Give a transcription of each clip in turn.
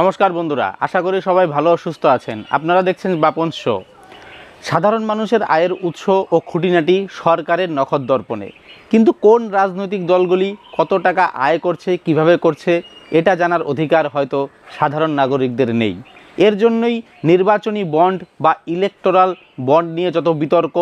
নমস্কার বন্ধুরা, আশা করি সবাই ভালো সুস্থ আছেন। আপনারা দেখছেন বাপন শো। সাধারণ মানুষের আয়ের উৎস ও খুঁটিনাটি সরকারের নখর দর্পণে। কিন্তু কোন রাজনৈতিক দলগুলি কত টাকা আয় করছে, কীভাবে করছে, এটা জানার অধিকার হয়তো সাধারণ নাগরিকদের নেই। এর জন্যই নির্বাচনী বন্ড বা ইলেকটোরাল বন্ড নিয়ে যত বিতর্ক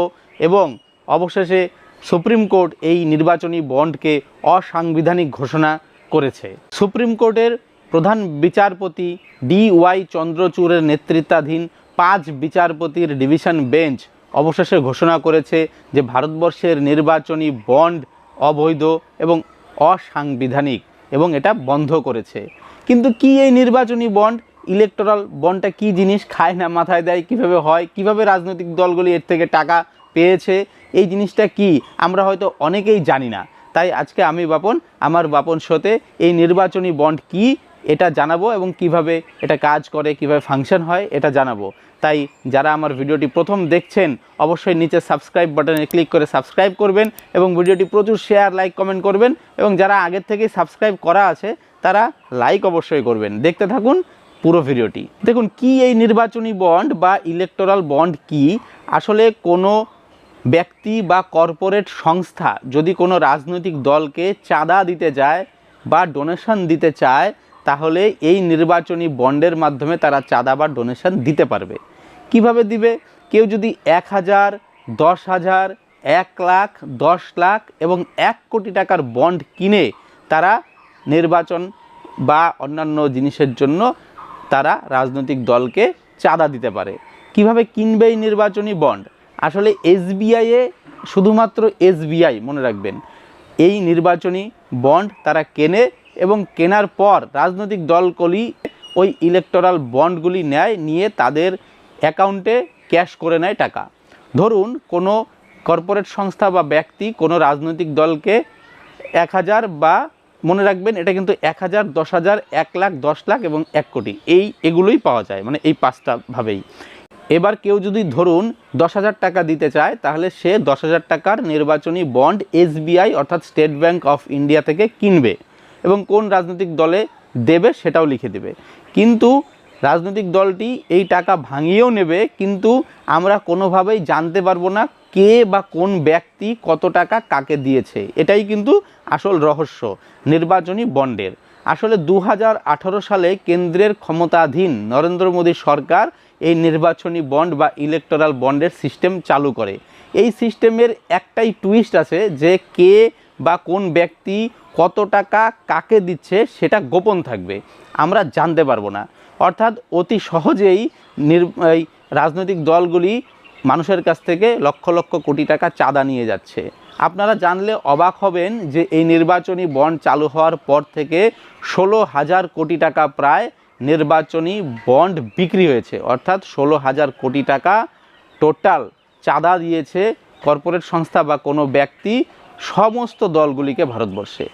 এবং অবশেষে সুপ্রিম কোর্ট এই নির্বাচনী বন্ডকে অসাংবিধানিক ঘোষণা করেছে। সুপ্রিম কোর্টের প্রধান বিচারপতি ডি ওয়াই চন্দ্রচূড়ের নেতৃত্বাধীন পাঁচ বিচারপতির ডিভিশন বেঞ্চ অবশেষে ঘোষণা করেছে যে ভারতবর্ষের নির্বাচনী বন্ড অবৈধ এবং অসাংবিধানিক এবং এটা বন্ধ করেছে। কিন্তু কি এই নির্বাচনী বন্ড? ইলেকটোরাল বন্ডটা কি জিনিস খায় না মাথায় দেয়? কীভাবে হয়? কীভাবে রাজনৈতিক দলগুলি এর থেকে টাকা পেয়েছে? এই জিনিসটা কি? আমরা হয়তো অনেকেই জানি না। তাই আজকে আমি বাপন, আমার বাপন শোতে এই নির্বাচনী বন্ড কি এটা জানাব এবং কীভাবে এটা কাজ করে, কীভাবে ফাংশন হয়, এটা জানাব। তাই যারা আমার ভিডিওটি প্রথম দেখছেন, অবশ্যই নিচে সাবস্ক্রাইব বাটনে ক্লিক করে সাবস্ক্রাইব করবেন এবং ভিডিওটি প্রচুর শেয়ার লাইক কমেন্ট করবেন এবং যারা আগের থেকেই সাবস্ক্রাইব করা আছে, তারা লাইক অবশ্যই করবেন। দেখতে থাকুন পুরো ভিডিওটি। দেখুন, কি এই নির্বাচনী বন্ড বা ইলেকটোরাল বন্ড কি? আসলে কোনো ব্যক্তি বা কর্পোরেট সংস্থা যদি কোনো রাজনৈতিক দলকে চাঁদা দিতে যায় বা ডোনেশন দিতে চায় তাহলে এই নির্বাচনী বন্ডের মাধ্যমে তারা চাঁদা বা ডোনেশন দিতে পারবে। কীভাবে দিবে? কেউ যদি এক হাজার, দশ হাজার, এক লাখ, দশ লাখ এবং এক কোটি টাকার বন্ড কিনে তারা নির্বাচন বা অন্যান্য জিনিসের জন্য তারা রাজনৈতিক দলকে চাঁদা দিতে পারে। কীভাবে কিনবে এই নির্বাচনী বন্ড? আসলে এসবিআইয়ে শুধুমাত্র এসবিআই মনে রাখবেন, এই নির্বাচনী বন্ড তারা কেনে এবং কেনার পর রাজনৈতিক দলগুলি ওই ইলেকটোরাল বন্ডগুলি নেয়, নিয়ে তাদের অ্যাকাউন্টে ক্যাশ করে নেয় টাকা। ধরুন, কোনো কর্পোরেট সংস্থা বা ব্যক্তি কোনো রাজনৈতিক দলকে এক হাজার বা মনে রাখবেন, এটা কিন্তু এক হাজার, দশ হাজার, এক লাখ, দশ লাখ এবং এক কোটি। এই, এগুলোই পাওয়া যায় মানে এই পাঁচটা ভাবেই। এবার কেউ যদি ধরুন, দশ হাজার টাকা দিতে চায়, তাহলে সে দশ হাজার টাকার নির্বাচনী বন্ড এসবিআই অর্থাৎ স্টেট ব্যাংক অফ ইন্ডিয়া থেকে কিনবে। এবং কোন রাজনৈতিক দলে দেবে সেটাও লিখে দেবে। কিন্তু রাজনৈতিক দলটি এই টাকা ভাঙিয়েও নেবে, কিন্তু আমরা কোনোভাবেই জানতে পারব না কে বা কোন ব্যক্তি কত টাকা কাকে দিয়েছে। এটাই কিন্তু আসল রহস্য, নির্বাচনী বন্ডের। আসলে দু হাজার আঠারো সালে কেন্দ্রের ক্ষমতাধীন নরেন্দ্র মোদী সরকার এই নির্বাচনী বন্ড বা ইলেকটোরাল বন্ডের সিস্টেম চালু করে। এই সিস্টেমের একটাই টুইস্ট আছে যে কে বা কোন ব্যক্তি কত টাকা কাকে দিচ্ছে সেটা গোপন থাকবে। আমরা জানতে পারব না। অর্থাৎ অতি সহজেই নির রাজনৈতিক দলগুলি মানুষের কাছ থেকে লক্ষ লক্ষ কোটি টাকা চাঁদা নিয়ে যাচ্ছে। আপনারা জানলে অবাক হবেন যে এই নির্বাচনী বন্ড চালু হওয়ার পর থেকে ষোলো হাজার কোটি টাকা প্রায় নির্বাচনী বন্ড বিক্রি হয়েছে। অর্থাৎ ষোলো হাজার কোটি টাকা টোটাল চাঁদা দিয়েছে কর্পোরেট সংস্থা বা কোনো ব্যক্তি। সমস্ত দলগুলিকে ভারতবর্ষে।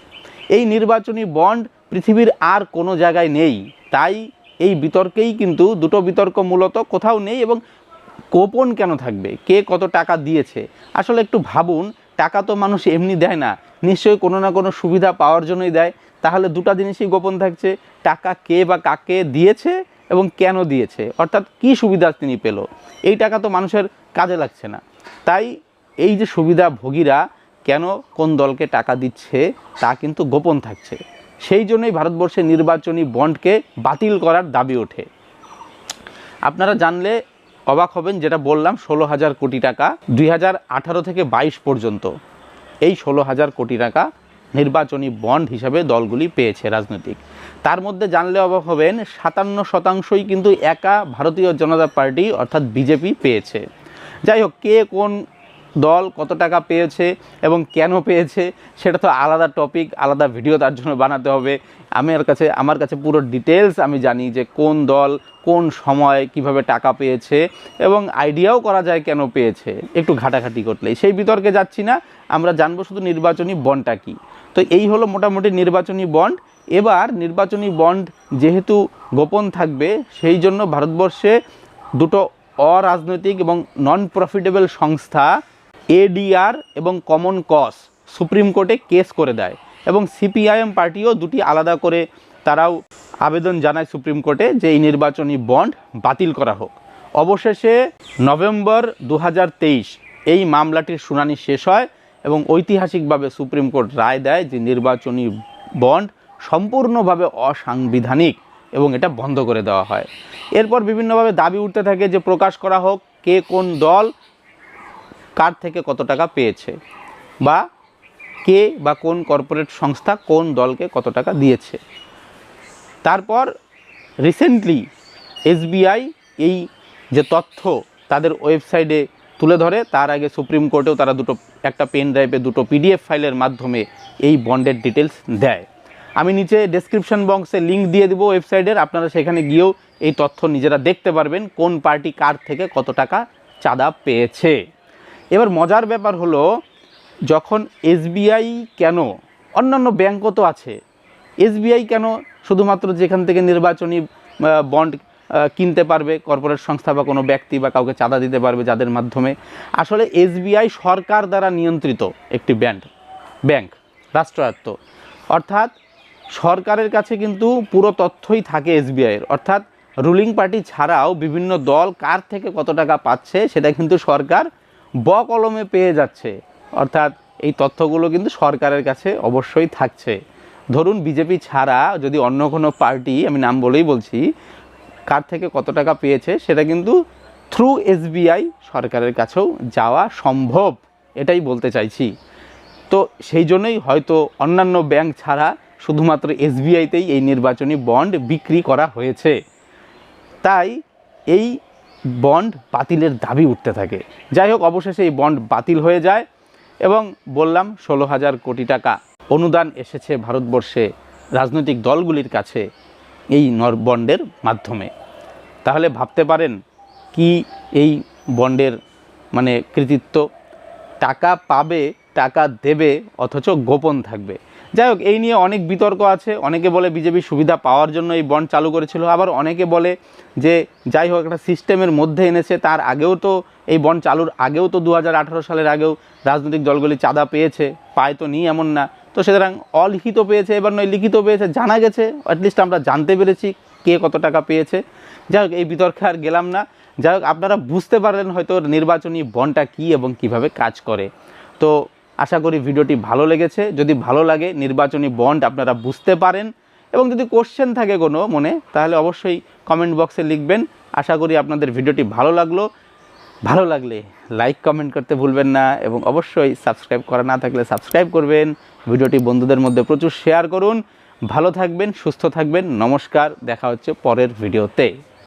এই নির্বাচনী বন্ড পৃথিবীর আর কোনো জায়গায় নেই। তাই এই বিতর্কেই কিন্তু দুটো বিতর্ক মূলত কোথাও নেই এবং গোপন কেন থাকবে? কে কত টাকা দিয়েছে? আসলে একটু ভাবুন, টাকা তো মানুষ এমনি দেয় না। নিশ্চয়ই কোনো না কোনো সুবিধা পাওয়ার জন্যই দেয়। তাহলে দুটো জিনিসই গোপন থাকছে, টাকা কে বা কাকে দিয়েছে এবং কেন দিয়েছে? অর্থাৎ কি সুবিধা তিনি পেল? এই টাকা তো মানুষের কাজে লাগছে না। তাই এই যে সুবিধাভোগীরা কেন, কোন দলকে টাকা দিচ্ছে, তা কিন্তু গোপন থাকছে। সেই জন্যই ভারতবর্ষের নির্বাচনী বন্ডকে বাতিল করার দাবি ওঠে। আপনারা জানলে অবাক হবেন, যেটা বললাম, ষোলো হাজার কোটি টাকা দুই হাজার আঠারো থেকে বাইশ পর্যন্ত। এই ষোলো হাজার কোটি টাকা নির্বাচনী বন্ড হিসাবে দলগুলি পেয়েছে রাজনৈতিক। তার মধ্যে জানলে অবাক হবেন, সাতান্ন শতাংশই কিন্তু একা ভারতীয় জনতা পার্টি, অর্থাৎ বিজেপি, পেয়েছে। যাই হোক, কে কোন দল কত টাকা পেয়েছে এবং কেন পেয়েছে, সেটা তো আলাদা টপিক আলাদা ভিডিও তার জন্য বানাতে হবে। আমার কাছে আমার কাছে পুরো ডিটেলস আমি জানি যে কোন দল, কোন সময় কীভাবে টাকা পেয়েছে এবং আইডিয়াও করা যায় কেন পেয়েছে। একটু ঘাটাঘাটি করলেই। সেই বিতর্কে যাচ্ছি না, আমরা জানব শুধু নির্বাচনী বন্ডটা কী। তো এই হলো মোটামুটি নির্বাচনী বন্ড এবার নির্বাচনী বন্ড যেহেতু গোপন থাকবে, সেই জন্য ভারতবর্ষে দুটো অরাজনৈতিক এবং নন প্রফিটেবল সংস্থা এডিআর এবং Common Cause Supreme Court case করে দেয় এবং সিপিআইএম পার্টিও দুটি আলাদা করে তারাও আবেদন জানায় সুপ্রিম কোর্টে যে এই নির্বাচনী বন্ড বাতিল করা হোক। অবশেষে নভেম্বর দু হাজার তেইশ এই মামলাটির শুনানি শেষ হয় এবং ঐতিহাসিকভাবে সুপ্রিম কোর্ট রায় দেয় যে নির্বাচনী বন্ড সম্পূর্ণভাবে অসাংবিধানিক এবং এটা বন্ধ করে দেওয়া হয়। এরপর বিভিন্নভাবে দাবি উঠতে থাকে যে প্রকাশ করা হোক, কে কোন দল কার থেকে কত টাকা পেয়েছে? বা কে বা কোন কর্পোরেট সংস্থা কোন দলকে কত টাকা দিয়েছে? তারপর রিসেন্টলি এসবিআই এই যে তথ্য তাদের ওয়েবসাইটে তুলে ধরে, তার আগে সুপ্রিম কোর্টেও তারা দুটো, একটা পেন ড্রাইভে দুটো পিডিএফ ফাইলের মাধ্যমে এই বন্ডের ডিটেলস দেয়। আমি নিচে ডেসক্রিপশন বক্সে লিঙ্ক দিয়ে দেবো ওয়েবসাইটের আপনারা সেখানে গিয়েও এই তথ্য নিজেরা দেখতে পারবেন, কোন পার্টি কার থেকে কত টাকা চাঁদা পেয়েছে। এবার মজার ব্যাপার হলো, যখন এসবিআই কেন, অন্যান্য ব্যাংকও তো আছে, এসবিআই কেন শুধুমাত্র যেখান থেকে নির্বাচনী বন্ড কিনতে পারবে, কর্পোরেট সংস্থা বা কোনো ব্যক্তি বা কাউকে চাঁদা দিতে পারবে যাদের মাধ্যমে, আসলে এসবিআই সরকার দ্বারা নিয়ন্ত্রিত একটি ব্যাংক ব্যাংক, রাষ্ট্রায়ত্ত। অর্থাৎ সরকারের কাছে কিন্তু পুরো তথ্যই থাকে এসবিআইয়ের অর্থাৎ রুলিং পার্টি ছাড়াও বিভিন্ন দল কার থেকে কত টাকা পাচ্ছে, সেটা কিন্তু সরকার ব কলমে পেয়ে যাচ্ছে। অর্থাৎ এই তথ্যগুলো কিন্তু সরকারের কাছে অবশ্যই থাকছে। ধরুন, বিজেপি ছাড়া যদি অন্য কোনো পার্টি, আমি নাম বলেই বলছি, কার থেকে কত টাকা পেয়েছে, সেটা কিন্তু থ্রু এসবিআই সরকারের কাছেও যাওয়া সম্ভব, এটাই বলতে চাইছি। তো সেই জন্যই হয়তো অন্যান্য ব্যাংক ছাড়া শুধুমাত্র এসবিআইতেই এই নির্বাচনী বন্ড বিক্রি করা হয়েছে। তাই এই বন্ড বাতিলের দাবি উঠতে থাকে। যাই হোক, অবশেষে এই বন্ড বাতিল হয়ে যায় এবং বললাম ষোলো হাজার কোটি টাকা অনুদান এসেছে ভারতবর্ষে রাজনৈতিক দলগুলির কাছে এই বন্ডের মাধ্যমে। তাহলে ভাবতে পারেন কি এই বন্ডের মানে কৃতিত্ব? টাকা পাবে, টাকা দেবে, অথচ গোপন থাকবে। যাই হোক, এই নিয়ে অনেক বিতর্ক আছে। অনেকে বলে বিজেপি সুবিধা পাওয়ার জন্য এই বন্ড চালু করেছিল। আবার অনেকে বলে যে যাই হোক, একটা সিস্টেমের মধ্যে এনেছে। তার আগেও তো এই বন্ড চালুর আগেও তো দু হাজার আঠেরো সালের আগেও রাজনৈতিক দলগুলি চাঁদা পেয়েছে। পায় তো নেই এমন না। তো সুতরাং অলিখিত পেয়েছে, এবার নয় লিখিত পেয়েছে, জানা গেছে। অ্যাটলিস্ট আমরা জানতে পেরেছি কে কত টাকা পেয়েছে। যাই হোক, এই বিতর্কে আর গেলাম না। যাই হোক, আপনারা বুঝতে পারলেন হয়তো নির্বাচনী বন্ডটা কী এবং কীভাবে কাজ করে। তো আশা করি ভিডিওটি ভালো লেগেছে। যদি ভালো লাগে, নির্বাচনী বন্ড আপনারা বুঝতে পারেন। এবং যদি কোশ্চেন থাকে কোনো মনে, তাহলে অবশ্যই কমেন্ট বক্সে লিখবেন। আশা করি আপনাদের ভিডিওটি ভালো লাগল। ভালো লাগলে লাইক কমেন্ট করতে ভুলবেন না এবং অবশ্যই সাবস্ক্রাইব করা না থাকলে সাবস্ক্রাইব করবেন। ভিডিওটি বন্ধুদের মধ্যে প্রচুর শেয়ার করুন। ভালো থাকবেন, সুস্থ থাকবেন। নমস্কার, দেখা হচ্ছে পরের ভিডিওতে।